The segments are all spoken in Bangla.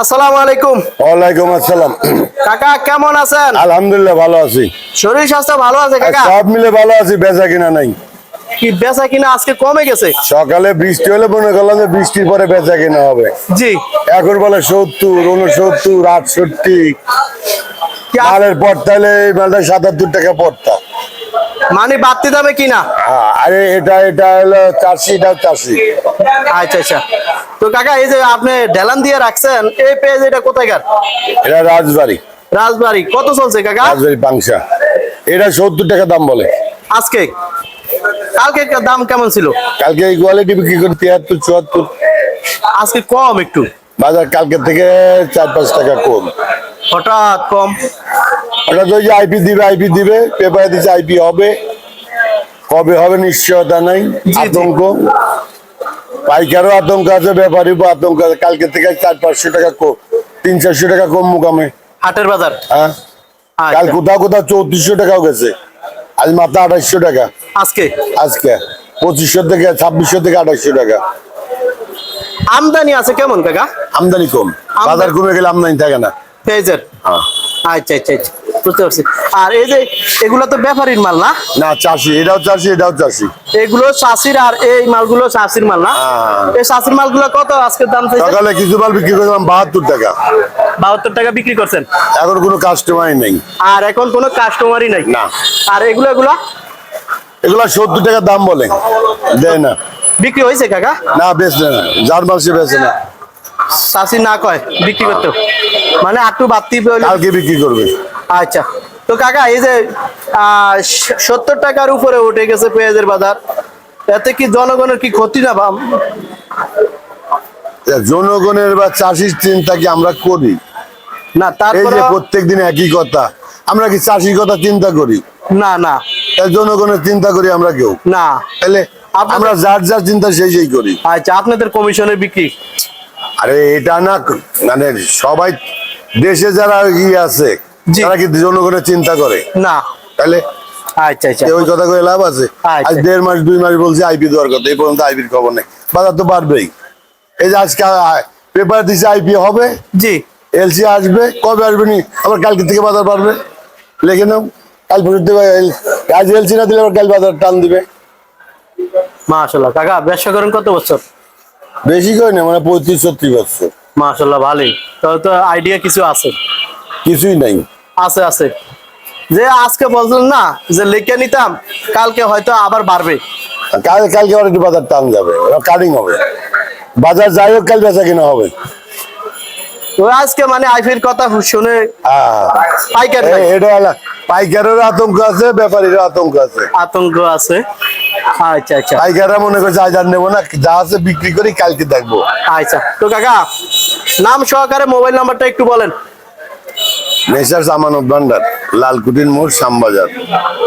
আসসালামু আলাইকুম। ওয়ালাইকুম আসসালাম। কাকা কেমন আছেন? আলহামদুলিল্লাহ ভালো আছি। শরীর স্বাস্থ্য ভালো আছে কাকা? সব মিলে ভালো আছি বেচা কিনা নাই। কি বেচা কিনা আজকে কমে গেছে? সকালে বৃষ্টি হলে মনে করলাম যে বৃষ্টির পরে বেচা কিনা হবে। জি। এখন বলে সত্তর উনসত্তর আটষট্টি। মালের পড়তা হলে এই মালটা সাতাত্তর টাকা পড়তা। মানে বাড়তি দামে কিনা? হ্যাঁ, আরে এটা এটা হলো চারশি এটাও চারশি। আচ্ছা আচ্ছা। তো কাকা এই যে আপনি ডেলান দিয়ে রাখছেন এই পেজ এটা কোথায়কার এটা রাজবাড়ি। রাজবাড়ি। কত চলছে কাকা? রাজবাড়ি পাংশা এটা সত্তর টাকা দাম বলে। আজকে? কালকে দাম কেমন ছিল? কালকে এই কোয়ালিটি বিক্রি করে তিয়াত্তর চুয়াত্তর। আজকে কম একটু। বাজার কালকে থেকে চার পাঁচ টাকা কম। হঠাৎ কম। ওটা তো যে আইপি দিবে আইপি দিবে পেপারে দিচ্ছে আইপি হবে। কবে হবে নিশ্চয়তা নাই আতঙ্ক। পাইকারও আতঙ্ক আছে ব্যাপারীও আতঙ্ক আছে। কালকে থেকে চার পাঁচশো টাকা কম তিন চারশো টাকা কম মুকামে। হাটের বাজার? হ্যাঁ। কাল আচ্ছা, কোথাও কোথাও চৌত্রিশশো টাকাও গেছে। আজ মাত্র আঠাশশো টাকা। আজকে? আজকে। পঁচিশশো থেকে ছাব্বিশশো থেকে আঠাশশো টাকা। আমদানি আছে কেমন কাকা? আমদানি কম। বাজার কমে গেলে আমদানি থাকে না। হ্যাঁ। আচ্ছা আচ্ছা আচ্ছা। বুঝতে পারছি। আর এই যে এগুলো তো ব্যাপারীর মাল না? না চাষি এটাও চাষি এটাও চাষি। এগুলো চাষির আর এই মালগুলো চাষির মাল না? হ্যাঁ। এই চাষির মালগুলো কত আজকের দাম সকালে কিছু মাল বিক্রি করলাম বাহাত্তর টাকা। বাহাত্তর টাকা বিক্রি করছেন? এখন কোনো কাস্টমারই নেই। আর এখন কোনো কাস্টমারই নাই? না। আর এগুলো এগুলো? এগুলা সত্তর টাকা দাম বলে। দেয় না। বিক্রি হয়েছে কাকা? না বেচবে না। যার বেচে না। চাষি না কয় বিক্রি করতে। মানে একটু বাড়তি কালকে বিক্রি করবে। আচ্ছা। তো কাকা এই যে সত্তর টাকার উপরে উঠে গেছে পেঁয়াজের বাজার এতে কি জনগণের কি ক্ষতি না বা জনগণের বা চাষির চিন্তা কি আমরা করি? না তারপরে প্রত্যেক দিন একই কথা আমরা কি চাষির কথা চিন্তা করি? না না। জনগণের চিন্তা করি আমরা কেউ? না। তাহলে আমরা যার যার চিন্তা সেই সেই করি। আচ্ছা আপনাদের কমিশনের বিক্রি? আরে এটা না মানে সবাই দেশে যারা ইয়ে আছে। তারা কি জনগণের চিন্তা করে? না। তাহলে আচ্ছা আচ্ছা। ওই কথা করে লাভ আছে? আচ্ছা। আজ দেড় মাস দুই মাস বলছে আইপি দেওয়ার কথা এই পর্যন্ত আইপির খবর নেই। বাজার তো বাড়বেই। এই যে আজকে পেপার দিছে আইপি হবে। জি। এলসি আসবে। কবে আসবে নি? আবার কালকে থেকে বাজার বাড়বে। লেখে নাও। কাল আজ এলসি না দিলে আবার কাল বাজার টান দিবে। মাশাল্লাহ কাকা ব্যবসা করেন কত বছর? বেশি করে না মানে পঁয়ত্রিশ ছত্রিশ বছর। মাশাল্লাহ ভালোই। তো আইডিয়া কিছু আছে। কিছুই নাই। আছে আছে। যে আজকে বলছিলেন না যে লিখে নিতাম কালকে হয়তো আবার বাড়বে। কাল কালকে আবার একটু বাজার টান যাবে কাটিং হবে। বাজার যাই হোক কাল বেচা কিনা হবে। আজকে মানে আইফির কথা শুনে হ্যাঁ। পাইকার এটা পাইকারের আতঙ্ক আছে ব্যাপারীর আতঙ্ক আছে। আতঙ্ক আছে। আচ্ছা আচ্ছা। পাইকাররা মনে আর নেব না যা আছে বিক্রি করি কালকে দেখব। আচ্ছা। তো কাকা নাম সহকারে মোবাইল নাম্বারটা একটু বলেন। মেসার্স আমানত ভান্ডার লালকুটির মোড় Shyambazar.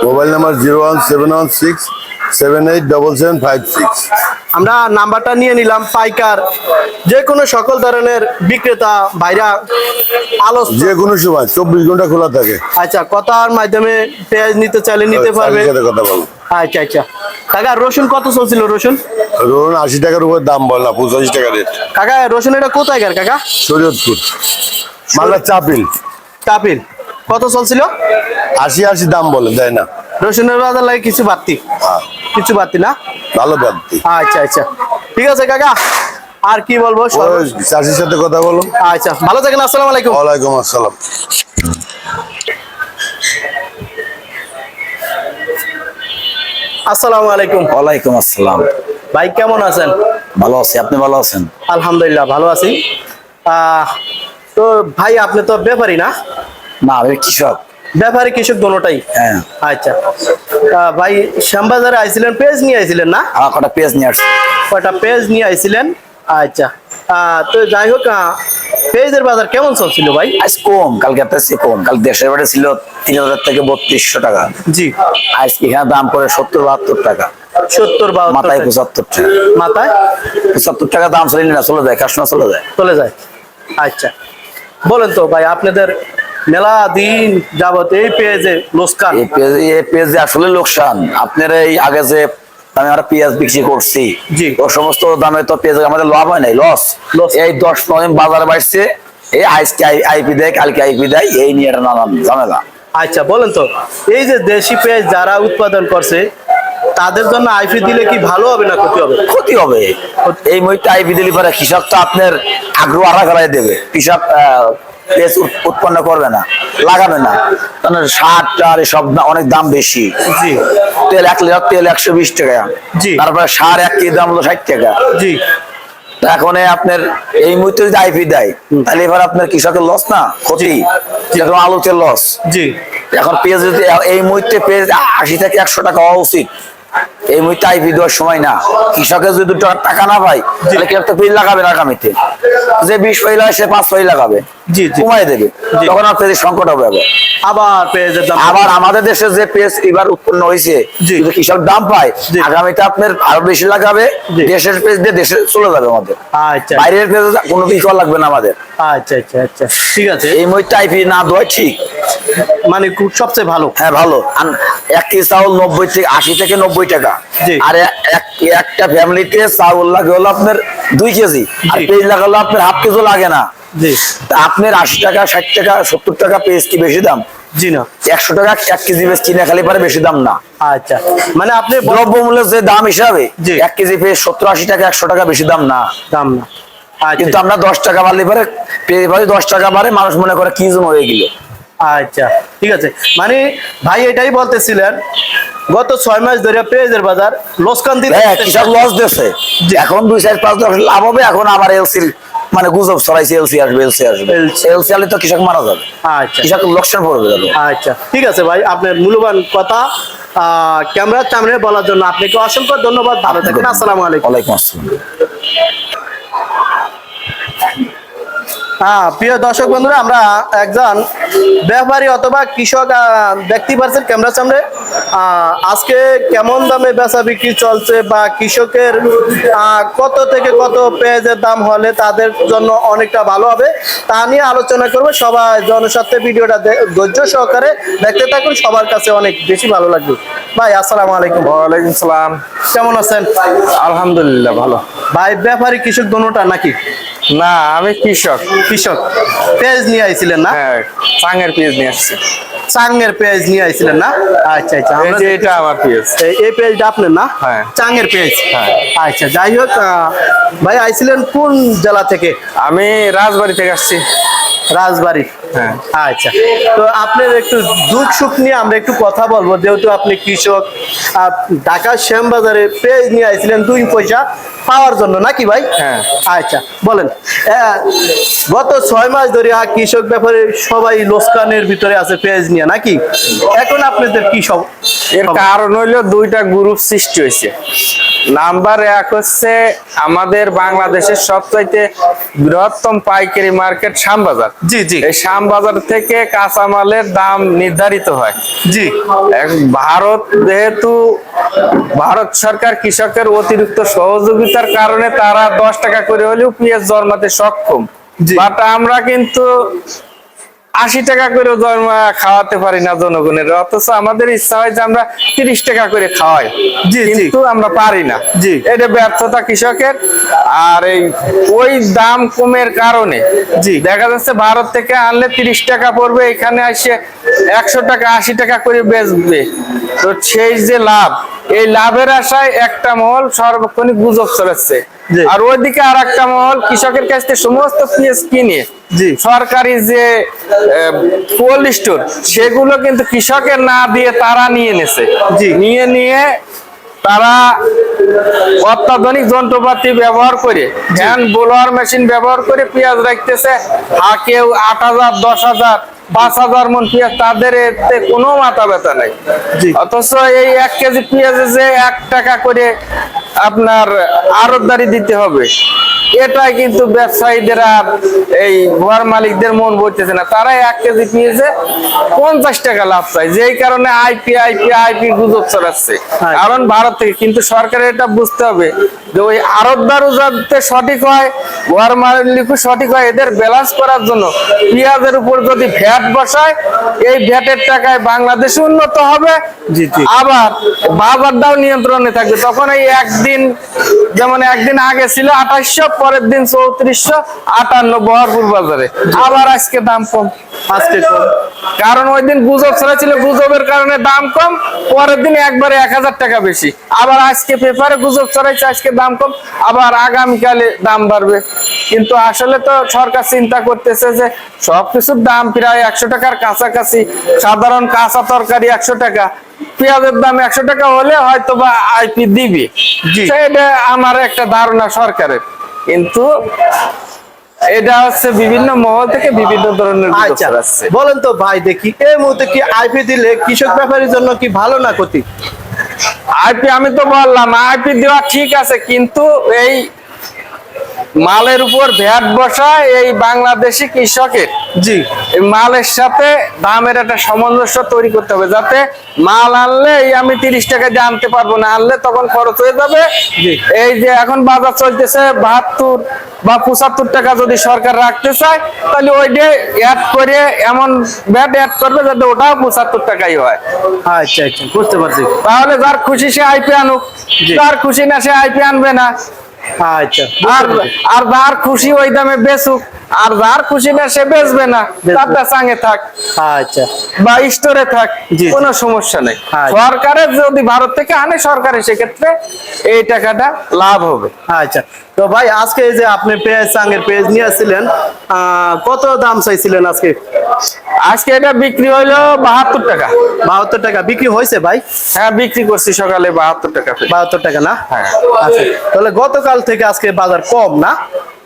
Mobile number zero one seven one six seven eight double seven five six. আমরা নাম্বারটা নিয়ে নিলাম পাইকার। যে কোনো সকল ধরনের বিক্রেতা ভাইরা আলো যে কোনো সময় চব্বিশ ঘণ্টা খোলা থাকে। আচ্ছা কথার মাধ্যমে পেঁয়াজ নিতে চাইলে নিতে পারবে। কথা বলো আচ্ছা আচ্ছা। কাকা রসুন কত চলছিল রসুন? রসুন আশি টাকার উপর দাম বল না পঁচাশি টাকা রেট। কাকা রসুন এটা কোথায় কাকা? শরীয়তপুর। মালদা চাপিল। কাপিল কত চলছিল? আশি আশি দাম বলে দেয় না। রসুনের বাজার লাগে কিছু বাড়তি? হ্যাঁ, কিছু বাড়তি না? ভালো প্রাপ্তি আচ্ছা আচ্ছা। ঠিক আছে কাকা। আর কি বলব? চাষির সাথে কথা বলো। আচ্ছা ভালো থাকেন আসসালামু আলাইকুম। ওয়ালাইকুম আসসালাম। আসসালামু আলাইকুম। ওয়ালাইকুম আসসালাম। ভাই কেমন আছেন? ভালো আছি আপনি ভালো আছেন? আলহামদুলিল্লাহ ভালো আছি। আহ, তো ভাই আপনি তো ব্যাপারী না? না আমি কৃষক। ব্যাপারী কৃষক দোনোটাই হ্যাঁ। আচ্ছা। ভাই শ্যামবাজারে আইছিলেন পেজ নিয়ে আইছিলেন না? আমার কটা পেঁয়াজ নিয়ে আসছি। কয়টা পেজ নিয়ে আইছিলেন? আচ্ছা। তো যাই হোক পেঁয়াজের বাজার কেমন চলছিল ভাই? আজ কম কালকে চেয়ে কম। কাল দেশের বাড়ি ছিল তিন হাজার থেকে বত্রিশশো টাকা। জি। আজ এখানে দাম পড়ে সত্তর বাহাত্তর টাকা। সত্তর বা মাথায় পঁচাত্তর টাকা। মাথায়? পঁচাত্তর টাকা দাম চলে না চলে যায়। কাস্টমার চলে যায়। চলে যায়। আচ্ছা। বলেন তো ভাই আপনাদের মেলা দিন যাবত এই পেঁয়াজে লোকসান? এই পেঁয়াজ আসলে লোকসান। আপনার এই আগে যে দামে আমরা পেঁয়াজ বিক্রি করছি। ও সমস্ত দামে তো পেঁয়াজ আমাদের লাভ হয় নাই লস এই দশ নয় বাজারে বাড়ছে এই আজকে আইপি দেয় কালকে আইপি দেয় এই নিয়ে নানান ঝামেলা। আচ্ছা বলেন তো এই যে দেশি পেঁয়াজ যারা উৎপাদন করছে তাদের জন্য আইফি দিলে কি ভালো হবে না ক্ষতি হবে? ক্ষতি হবে। এই মইটা আইপি দিলে পরে কৃষক তো আপনার আগ্রহ আড়া গলায় দেবে। কৃষক পেঁয়াজ উৎপন্ন করবে না লাগাবে না। কারণ সার টার এসব অনেক দাম বেশি। তেল এক লিটার তেল একশো বিশ টাকা। তারপরে সার এক কেজি দাম হলো ষাট টাকা। জি। এখন আপনার এই মুহূর্তে যদি আইপি দেয় তাহলে এবার আপনার কৃষকের লস না? ক্ষতি। এখন আলুতে লস জি। এখন পেঁয়াজ যদি এই মুহূর্তে পেঁয়াজ আশি থেকে একশো টাকা হওয়া উচিত। এই মুহূর্তে আইপি দেওয়ার সময় না। কৃষকের যদি দু টাকা না পায় তাহলে কৃষক তো পেঁয়াজ লাগাবে না আগামীতে। যে বিশ পাই লাগায় সে পাঁচ পাই লাগাবে। জি, জি। কমাই দেবে। তখন আর পেঁয়াজের সংকট হবে আবার। আবার পেঁয়াজের দাম আবার আমাদের দেশে যে পেঁয়াজ এবার উৎপন্ন হয়েছে যদি কৃষক দাম পায় আগামীতে আপনার আরও বেশি লাগাবে দেশের পেঁয়াজ দিয়ে দেশে চলে যাবে আমাদের। আচ্ছা বাইরের পেঁয়াজ কোনো কিছু লাগবে না আমাদের। আচ্ছা আচ্ছা আচ্ছা। ঠিক আছে। এই মুহূর্তে আইপি না দেওয়াই ঠিক। মানে সবচেয়ে ভালো। হ্যাঁ ভালো। আর এক কেজি চাউল নব্বই থেকে আশি থেকে নব্বই টাকা। আর একটা ফ্যামিলিতে চাউল লাগে হলো আপনার দুই কেজি। আর জি। পেঁয়াজ লাগালো আপনার হাফ কেজি লাগে না। আপনার আশি টাকা ষাট টাকা সত্তর টাকা পেঁয়াজ কি বেশি দাম? জি না। একশো টাকা এক কেজি পেঁয়াজ কিনে খালি পারে বেশি দাম না। আচ্ছা। মানে আপনি বল- যে দাম হিসাবে জি। এক কেজি পেঁয়াজ সত্তর আশি টাকা একশো টাকা বেশি দাম না। দাম না। আচ্ছা। কিন্তু আমরা দশ টাকা বাড়লে পরে দশ টাকা বাড়ে মানুষ মনে করে কি জন হয়ে গেল? আচ্ছা ঠিক আছে। মানে ভাই এটাই বলতেছিলেন গত ছয় মাস ধরে পেঁয়াজের বাজার লোসকান দিতে লস দিচ্ছে এখন দুই চার পাঁচ দশ লাভ হবে এখন আবার এলসির মানে গুজব ছড়াইছে এলসি আসবে এলসি আসবে। এলসি আলে তো কৃষক মারা যাবে। আচ্ছা। কৃষক লোকসান পড়বে যাবে আচ্ছা ঠিক আছে ভাই আপনার মূল্যবান কথা। আহ, ক্যামেরার সামনে বলার জন্য আপনাকে অসংখ্য ধন্যবাদ। ভালো থাকেন আসসালামু আলাইকুম। ওয়ালাইকুম আসসালাম। হ্যাঁ প্রিয় দর্শক বন্ধুরা, আমরা একজন ব্যাপারী অথবা কৃষক দেখতে পাচ্ছেন ক্যামেরার সামনে। আজকে কেমন দামে বেচা বিক্রি চলছে বা কৃষকের কত থেকে কত পেঁয়াজের দাম হলে তাদের জন্য অনেকটা ভালো হবে, তা নিয়ে আলোচনা করব। সবাই জনস্বার্থে ভিডিওটা ধৈর্য সহকারে দেখতে থাকুন, সবার কাছে অনেক বেশি ভালো লাগবে। ভাই আসসালামু আলাইকুম। ওয়ালাইকুম সালাম। কেমন আছেন? আলহামদুলিল্লাহ ভালো। ভাই ব্যাপারী কৃষক দোনোটা নাকি? না আমি কৃষক। কৃষক। পেঁয়াজ নিয়ে আইছিলেন না? হ্যাঁ চাঙের পেঁয়াজ নিয়ে আসছি। চাঙ্গের পেঁয়াজ নিয়ে আইছিলেন না? আচ্ছা আচ্ছা আমরা যে এটা আমার পেঁয়াজ। এই- পেঁয়াজটা আপনার না? হ্যাঁ। চাঙ্গের পেঁয়াজ। হ্যাঁ। আচ্ছা যাই হোক ভাই আইছিলেন কোন জেলা থেকে? আমি রাজবাড়ি থেকে আসছি। রাজবাড়ি। হ্যাঁ। আচ্ছা। তো আপনার একটু দুঃখ সুখ নিয়ে আমরা একটু কথা বলব। যেহেতু আপনি কৃষক ঢাকা শ্যামবাজারে পেঁয়াজ নিয়ে আইছিলেন দুই পয়সা পাওয়ার জন্য নাকি ভাই? হ্যাঁ। আচ্ছা বলেন। গত ছয় মাস ধরে কৃষক ব্যাপারে সবাই লোসকানের ভিতরে আছে পেঁয়াজ নিয়ে নাকি? এখন আপনাদের কি সব এর কারণ হইল দুইটা গ্রুপ সৃষ্টি হয়েছে নাম্বার এক হচ্ছে আমাদের বাংলাদেশের সবচাইতে বৃহত্তম পাইকারি মার্কেট শ্যামবাজার। জি জি। এই শ্যামবাজার থেকে কাঁচামালের দাম নির্ধারিত হয়। জি। ভারত যেহেতু ভারত সরকার কৃষকের অতিরিক্ত সহযোগিতার কারণে তারা দশ টাকা করে হলেও পেঁয়াজ জন্মাতে সক্ষম। বাট আমরা কিন্তু আশি টাকা করে জন্মা খাওয়াতে পারি না জনগণের অথচ আমাদের ইচ্ছা হয় যে আমরা তিরিশ টাকা করে খাওয়াই। কিন্তু আমরা পারি না জি। এটা ব্যর্থতা কৃষকের আর এই ওই দাম কমের কারণে জি। দেখা যাচ্ছে ভারত থেকে আনলে তিরিশ টাকা পড়বে এখানে আসে একশো টাকা আশি টাকা করে বেচবে তো সেই যে লাভ এই লাভের আশায় একটা মহল সর্বক্ষণিক গুজব চলেছে আর ওইদিকে আর একটা মহল কৃষকের কাছ থেকে সমস্ত পেঁয়াজ কিনে। সরকারি যে কোল্ড স্টোর সেগুলো কিন্তু কৃষকের না দিয়ে তারা নিয়ে নেছে। নিয়ে নিয়ে তারা অত্যাধুনিক যন্ত্রপাতি ব্যবহার করে হ্যান্ড বোলার মেশিন ব্যবহার করে পেঁয়াজ রাখতেছে। আর কেউ আট হাজার দশ হাজার পাঁচ হাজার মন পেঁয়াজ তাদের এতে কোনো মাথা ব্যথা নাই। অথচ এই এক কেজি পেঁয়াজে যে এক টাকা করে আপনার আরতদারি দিতে হবে। এটাই কিন্তু ব্যবসায়ীদের আর এই ঘর মালিকদের মন বলতেছে না। তারা এক কেজি পেঁয়াজে পঞ্চাশ টাকা লাভ চায়। যেই কারণে আইপি আইপি আইপি গুজব ছড়াচ্ছে। হ্যাঁ। কারণ ভারত থেকে কিন্তু সরকারের এটা বুঝতে হবে যে ওই আরতদারও যাতে সঠিক হয় ঘর মালিকও সঠিক হয় এদের ব্যালেন্স করার জন্য পেঁয়াজের উপর যদি ভ্যাট বসায় এই ভ্যাটের টাকায় বাংলাদেশ উন্নত হবে। আবার বাজারটাও নিয়ন্ত্রণে থাকবে। তখন এই একদিন যেমন একদিন আগে ছিল আঠাশশো পরের দিন চৌত্রিশশো আটান্ন বহরপুর বাজারে। আবার আজকে দাম কম। আজকে কম। কারণ ওই দিন গুজব ছড়া ছিল গুজবের কারণে দাম কম পরের দিন একবারে এক হাজার টাকা বেশি। আবার আজকে পেপারে গুজব ছড়াইছে আজকে দাম কম আবার আগামীকালে দাম বাড়বে। কিন্তু আসলে তো সরকার চিন্তা করতেছে যে সবকিছুর দাম প্রায় একশো টাকার কাছাকাছি। সাধারণ কাঁচা তরকারি একশো টাকা পেঁয়াজের দাম একশো টাকা হলে হয়তো বা আইপি দিবে। সেটা আমার একটা ধারণা সরকারের। কিন্তু এটা হচ্ছে বিভিন্ন মহল থেকে বিভিন্ন ধরনের আচ্ছা বলেন তো ভাই দেখি এই মুহূর্তে কি আইপি দিলে কৃষক ব্যাপারীর জন্য কি ভালো না ক্ষতি? আইপি আমি তো বললাম আইপি দেওয়া ঠিক আছে কিন্তু এই মালের উপর ভ্যাট বসা এই বাংলাদেশি কৃষকের। জি। মালের সাথে দামের একটা সামঞ্জস্য তৈরি করতে হবে যাতে মাল আনলে এই আমি তিরিশ টাকা দিয়ে আনতে পারব না আনলে তখন খরচ হয়ে যাবে। এই যে এখন বাজার চলতেছে বাহাত্তর বা পঁচাত্তর টাকা যদি সরকার রাখতে চায় তাহলে ওইটা অ্যাড করে এমন ব্যাট অ্যাড করবে যাতে ওটাও পঁচাত্তর টাকাই হয়। আচ্ছা আচ্ছা বুঝতে পারছি। তাহলে যার খুশি সে আইপি আনুক যার খুশি না সে আইপি আনবে না। আচ্ছা। আর আর খুশি ওই দামে বেচুক। আর যার খুশি না সে বেচবে না। তারটা চাঙে থাক। আচ্ছা। বা স্টোরে থাক কোনো সমস্যা নেই। আচ্ছা। সরকারের যদি ভারত থেকে আনে সরকারের সেক্ষেত্রে এই টাকাটা লাভ হবে। আচ্ছা। তো ভাই আজকে এই যে আপনি পেঁয়াজ চাঙ্গের পেঁয়াজ নিয়ে আসছিলেন কত দাম চাইছিলেন আজকে? আজকে এটা বিক্রি হইল বাহাত্তর টাকা। বাহাত্তর টাকা। বিক্রি হয়েছে ভাই? হ্যাঁ বিক্রি করছি সকালে বাহাত্তর টাকা। বাহাত্তর টাকা না? হ্যাঁ। আচ্ছা। তাহলে গতকাল থেকে আজকে বাজার কম না?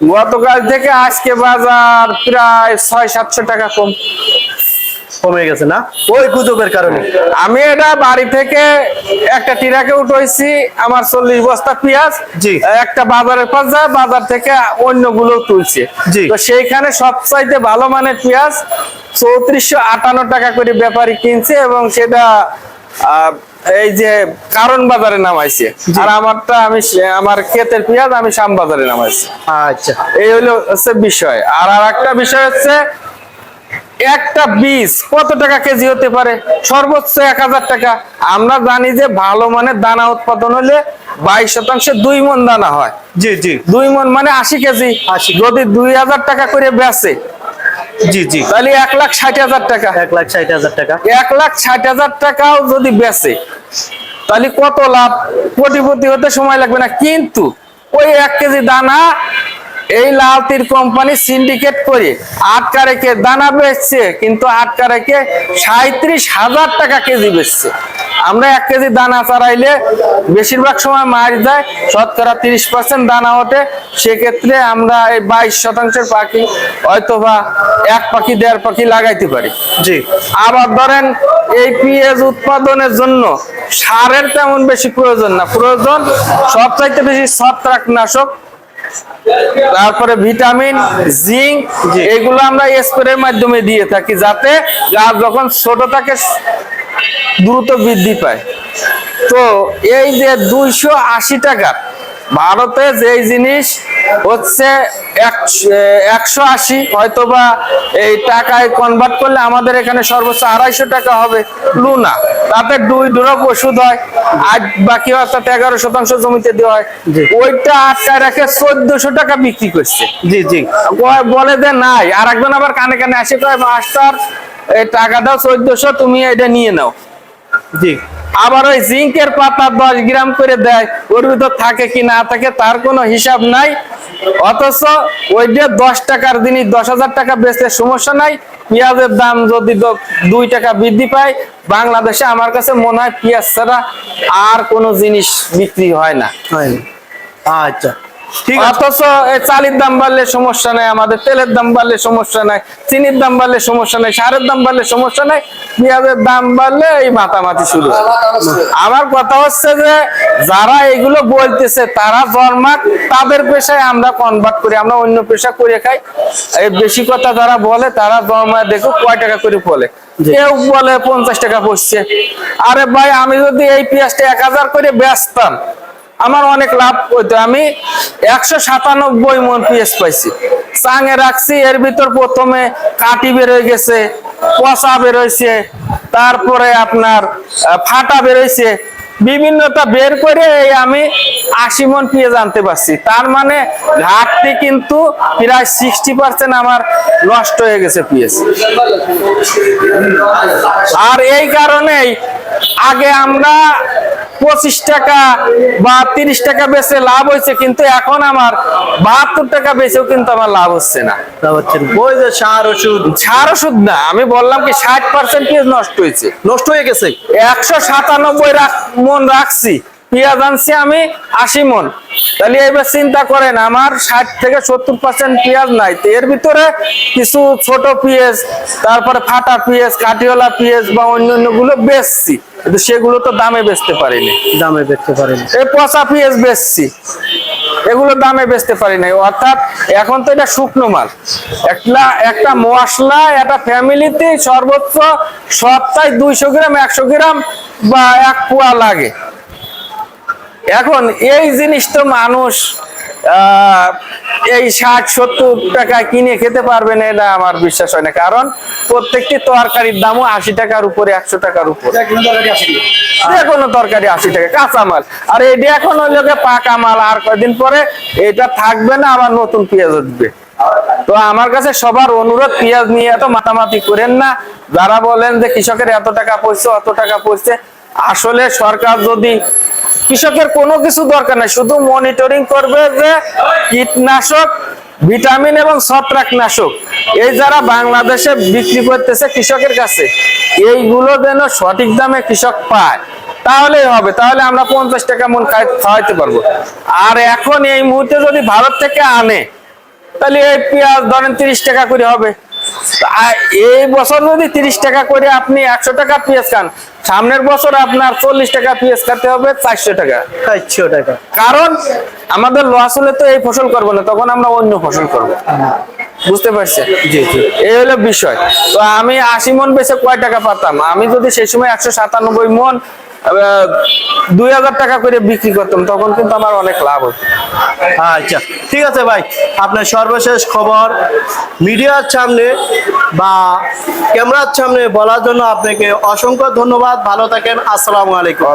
গতকাল থেকে আজকে বাজার প্রায় ছয় সাতশো টাকা কম কমে গেছে না ওই গুজবের কারণে আমি এটা বাড়ি থেকে একটা টিরাকে উঠাইছি আমার চল্লিশ বস্তা পেঁয়াজ জি। একটা বাজারের পাশ যায় বাজার থেকে অন্যগুলো তুলছে জি। তো সেইখানে সবচাইতে ভালো মানের পেঁয়াজ চৌত্রিশশো আটান্ন টাকা করে ব্যাপারী কিনছে এবং সেটা এই যে কারণ বাজারে নামাইছে। আর আমারটা আমি আমার ক্ষেতের পেঁয়াজ আমি শাম বাজারে নামাইছি। আচ্ছা। এই হলো হচ্ছে বিষয়। আর আর একটা বিষয় হচ্ছে একটা বীজ কত টাকা কেজি হতে পারে? সর্বোচ্চ এক হাজার টাকা। আমরা জানি যে ভালো মানের দানা উৎপাদন হলে বাইশ শতাংশে দুই মন দানা হয়। জি জি। দুই মন মানে আশি কেজি। 80 যদি দুই হাজার টাকা করে বেচে জি জি। তাহলে এক লাখ ষাট হাজার টাকা। এক লাখ ষাট হাজার টাকা। এক লাখ ষাট হাজার টাকাও যদি বেচে তাহলে কত লাভ? কোটিপতি হতে সময় লাগবে না। কিন্তু ওই এক কেজি দানা এই লালতির কোম্পানি সিন্ডিকেট করে আটকা রেখে দানা বেচছে কিন্তু আটকা রেখে সাঁত্রিশ হাজার টাকা কেজি বেচছে। আমরা এক কেজি দানা চারাইলে বেশিরভাগ সময় মার যায় শতকরা তিরিশ পার্সেন্ট দানা ওঠে। সেক্ষেত্রে আমরা এই বাইশ শতাংশের পাখি হয়তোবা এক পাখি দেড় পাখি লাগাইতে পারি। জি। আবার ধরেন এই পেঁয়াজ উৎপাদনের জন্য সারের তেমন বেশি প্রয়োজন না। প্রয়োজন সবচাইতে বেশি ছত্রাকনাশক তারপরে ভিটামিন জিঙ্ক এগুলো আমরা স্প্রের মাধ্যমে দিয়ে থাকি যাতে গাছ যখন ছোট থাকে দ্রুত বৃদ্ধি পায়। তো এই যে দুইশো আশি টাকার ভারতে যেই জিনিস হচ্ছে একশো আশি হয়তো বা এই টাকায় কনভার্ট করলে আমাদের এখানে সর্বোচ্চ আড়াইশো টাকা হবে লুনা। তাতে দুই ড্রপ ওষুধ হয় আর বাকি অর্থাৎ এগারো শতাংশ জমিতে দেওয়া হয়। ওইটা আটকায় রেখে চোদ্দশো টাকা বিক্রি করছে। জি জি। বলে যে নাই আর একজন আবার কানে কানে আসে কয় মাস্টার এই টাকা দাও চোদ্দশো তুমি এটা নিয়ে নাও। জি। আবার ওই জিঙ্কের পাতা দশ গ্রাম করে দেয় ওর ভিতর থাকে কি না থাকে তার কোনো হিসাব নাই। অথচ ওই যে দশ টাকার জিনিস দশ হাজার টাকা বেচলে সমস্যা নাই। পেঁয়াজের দাম যদি দুই টাকা বৃদ্ধি পায়, বাংলাদেশে আমার কাছে মনে হয় পেঁয়াজ ছাড়া আর কোনো জিনিস বিক্রি হয় না। আচ্ছা। অথচ চালের দাম বাড়লে সমস্যা নাই আমাদের তেলের দাম বাড়লে সমস্যা নাই চিনির দাম বাড়লে সমস্যা নাই সারের দাম বাড়লে সমস্যা নাই পেঁয়াজের দাম বাড়লে এই মাতামাতি শুরু আমার কথা হচ্ছে যে যারা এগুলো বলতেছে তারা জন্মাক তাদের পেশায় আমরা কনভার্ট করি আমরা অন্য পেশা করে খাই। এই বেশি কথা যারা বলে তারা জন্মায় দেখো কয় টাকা করে বলে কেউ বলে পঞ্চাশ টাকা পড়ছে আরে ভাই আমি যদি এই পেঁয়াজটা এক হাজার করে বেচতাম আমার অনেক লাভ হইতো আমি একশো সাতানব্বই মন পিএস পাইছি। চাঙে রাখছি, এর ভিতর প্রথমে কাটি বেরোয় গেছে, পচা বেরোইছে তারপরে আপনার ফাটা বেরোইছে বিভিন্নতা বের করে এই আমি আশি মন পেঁয়াজ আনতে পারছি। তার মানে ঘাটতি কিন্তু প্রায় সিক্সটি পার্সেন্ট আমার নষ্ট হয়ে গেছে পেঁয়াজ আর এই কারণেই আগে আমরা পঁচিশ টাকা বা তিরিশ টাকা বেচে লাভ হয়েছে কিন্তু এখন আমার বাহাত্তর টাকা বেচেও কিন্তু আমার লাভ হচ্ছে না। ওই যে সার ওষুধ। সার ওষুধ না আমি বললাম কি ষাট পার্সেন্ট পেঁয়াজ নষ্ট হয়েছে? নষ্ট হয়ে গেছে। একশো সাতানব্বই মন রাখছি। পেঁয়াজ আনছি আমি আশি মন। তাহলে এবার চিন্তা করেন আমার ষাট থেকে সত্তর পার্সেন্ট পেঁয়াজ নাই। তো এর ভিতরে কিছু ছোট পেঁয়াজ তারপরে ফাটা পেঁয়াজ কাটিওয়ালা পেঁয়াজ বা অন্যান্যগুলো বেচছি। কিন্তু সেগুলো তো দামে বেচতে পারিনি। দামে দেখতে পারেন। এই পচা পেঁয়াজ বেচছি। এগুলো দামে বেচতে পারি নাই অর্থাৎ এখন তো এটা শুকনো মাল। একটা একটা মশলা একটা ফ্যামিলিতে সর্বোচ্চ সপ্তাহে দুইশো গ্রাম একশো গ্রাম বা এক পোয়া লাগে। এখন এই জিনিস তো মানুষ আহ, এই ষাট সত্তর টাকা কিনে খেতে পারবে না এটা আমার বিশ্বাস হয় না। কারণ প্রত্যেকটি তরকারির দামও আশি টাকার উপরে একশো টাকার উপরে। যে কোনো তরকারি আশি টাকা কাঁচা মাল আর এটা এখন হইল গিয়ে পাকা মাল আর কয়দিন পরে এটা থাকবে না আবার নতুন পেঁয়াজ উঠবে। তো আমার কাছে সবার অনুরোধ পেঁয়াজ নিয়ে এত মাতামাতি করেন না। যারা বলেন যে কৃষকের এত টাকা পড়ছে অত টাকা পড়ছে আসলে সরকার যদি কৃষকের কোনো কিছু দরকার নাই, শুধু মনিটরিং করবে যে কীটনাশক ভিটামিন এবং ছত্রাকনাশক এই যারা বাংলাদেশে বিক্রি করতেছে কৃষকের কাছে, এইগুলো যেন সঠিক দামে কৃষক পায়, তাহলেই হবে, তাহলে আমরা পঞ্চাশ টাকা মন খাওয়াইতে পারব। আর এখন এই মুহূর্তে যদি ভারত থেকে আনে, তাহলে এই পেঁয়াজ ধরেন তিরিশ টাকা করে হবে। এই বছর যদি তিরিশ টাকা করে আপনি একশো টাকা পেঁয়াজ খান সামনের বছর আপনার চল্লিশ টাকা পেঁয়াজ খাতে হবে চারশো টাকা। চারশো টাকা। কারণ আমাদের লস হলে তো এই ফসল করব না তখন আমরা অন্য ফসল করব। বুঝতে পারছেন? জি জি। এই হলো বিষয়। তো আমি আশি মন বেচে কয় টাকা পাতাম? আমি যদি সেই সময় একশো সাতানব্বই মন দুই হাজার টাকা করে বিক্রি করতাম তখন কিন্তু আমার অনেক লাভ হতো। আচ্ছা ঠিক আছে ভাই আপনার সর্বশেষ খবর মিডিয়ার সামনে বা ক্যামেরার সামনে বলার জন্য আপনাকে অসংখ্য ধন্যবাদ ভালো থাকেন আসসালামু আলাইকুম।